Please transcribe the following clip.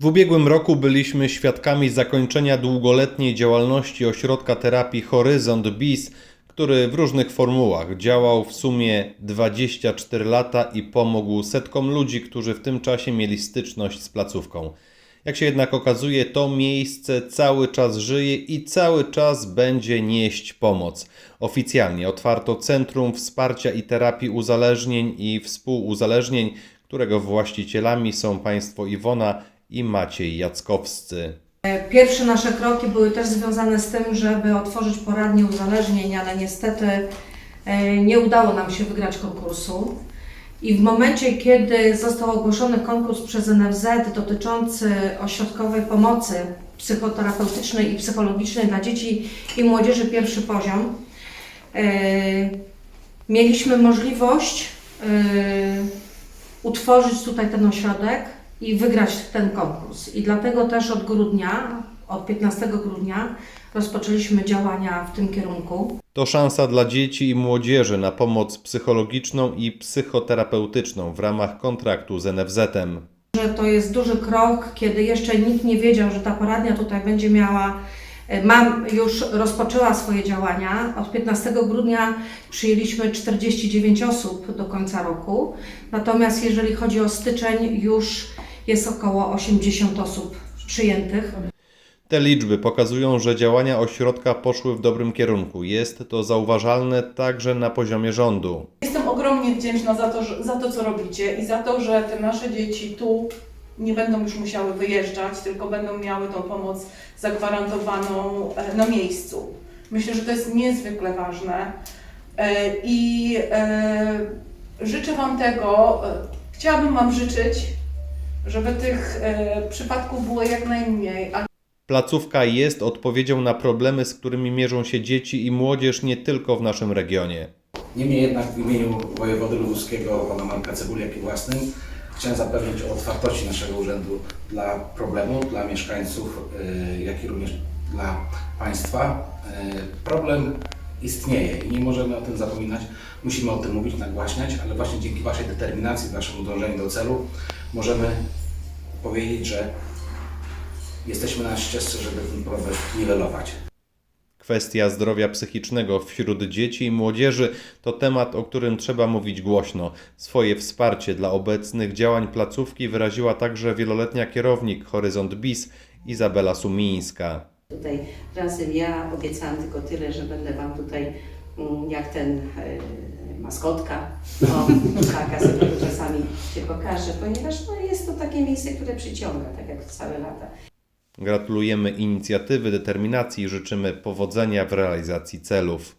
W ubiegłym roku byliśmy świadkami zakończenia długoletniej działalności ośrodka terapii Horyzont BIS, który w różnych formułach działał w sumie 24 lata i pomógł setkom ludzi, którzy w tym czasie mieli styczność z placówką. Jak się jednak okazuje, to miejsce cały czas żyje i cały czas będzie nieść pomoc. Oficjalnie otwarto Centrum Wsparcia i Terapii Uzależnień i Współuzależnień, którego właścicielami są państwo Iwona i Maciej Jackowscy. Pierwsze nasze kroki były też związane z tym, żeby otworzyć poradnię uzależnień, ale niestety e, nie udało nam się wygrać konkursu. I w momencie, kiedy został ogłoszony konkurs przez NFZ dotyczący ośrodkowej pomocy psychoterapeutycznej i psychologicznej dla dzieci i młodzieży pierwszy poziom, e, mieliśmy możliwość e, utworzyć tutaj ten ośrodek i wygrać ten konkurs. I dlatego też od grudnia, od 15 grudnia rozpoczęliśmy działania w tym kierunku. To szansa dla dzieci i młodzieży na pomoc psychologiczną i psychoterapeutyczną w ramach kontraktu z NFZ-em. Że to jest duży krok, kiedy jeszcze nikt nie wiedział, że ta poradnia tutaj będzie miała, e, mam, już rozpoczęła swoje działania. Od 15 grudnia przyjęliśmy 49 osób do końca roku. Natomiast jeżeli chodzi o styczeń, już jest około 80 osób przyjętych. Te liczby pokazują, że działania ośrodka poszły w dobrym kierunku. Jest to zauważalne także na poziomie rządu. Jestem ogromnie wdzięczna za to, że, za to, co robicie i za to, że te nasze dzieci tu nie będą już musiały wyjeżdżać, tylko będą miały tą pomoc zagwarantowaną e, na miejscu. Myślę, że to jest niezwykle ważne E, i e, życzę Wam tego, chciałabym Wam życzyć, żeby tych e, przypadków było jak najmniej, a Placówka jest odpowiedzią na problemy, z którymi mierzą się dzieci i młodzież nie tylko w naszym regionie. Niemniej jednak w imieniu wojewody lubuskiego, pana Marka Cebuliak i własnym, chciałem zapewnić o otwartości naszego urzędu dla problemu, dla mieszkańców, y, jak i również dla państwa. Y, Problem istnieje i nie możemy o tym zapominać, musimy o tym mówić, nagłaśniać, ale właśnie dzięki Waszej determinacji, Waszemu dążeniu do celu możemy powiedzieć, że jesteśmy na ścieżce, żeby ten problem niwelować. Kwestia zdrowia psychicznego wśród dzieci i młodzieży to temat, o którym trzeba mówić głośno. Swoje wsparcie dla obecnych działań placówki wyraziła także wieloletnia kierownik Horyzont BIS Izabela Sumińska. Tutaj razem ja obiecałam tylko tyle, że będę Wam tutaj mm, jak ten e, maskotka, o, taka sobie czasami się pokaże, ponieważ no, jest to takie miejsce, które przyciąga, tak jak całe lata. Gratulujemy inicjatywy, determinacji i życzymy powodzenia w realizacji celów.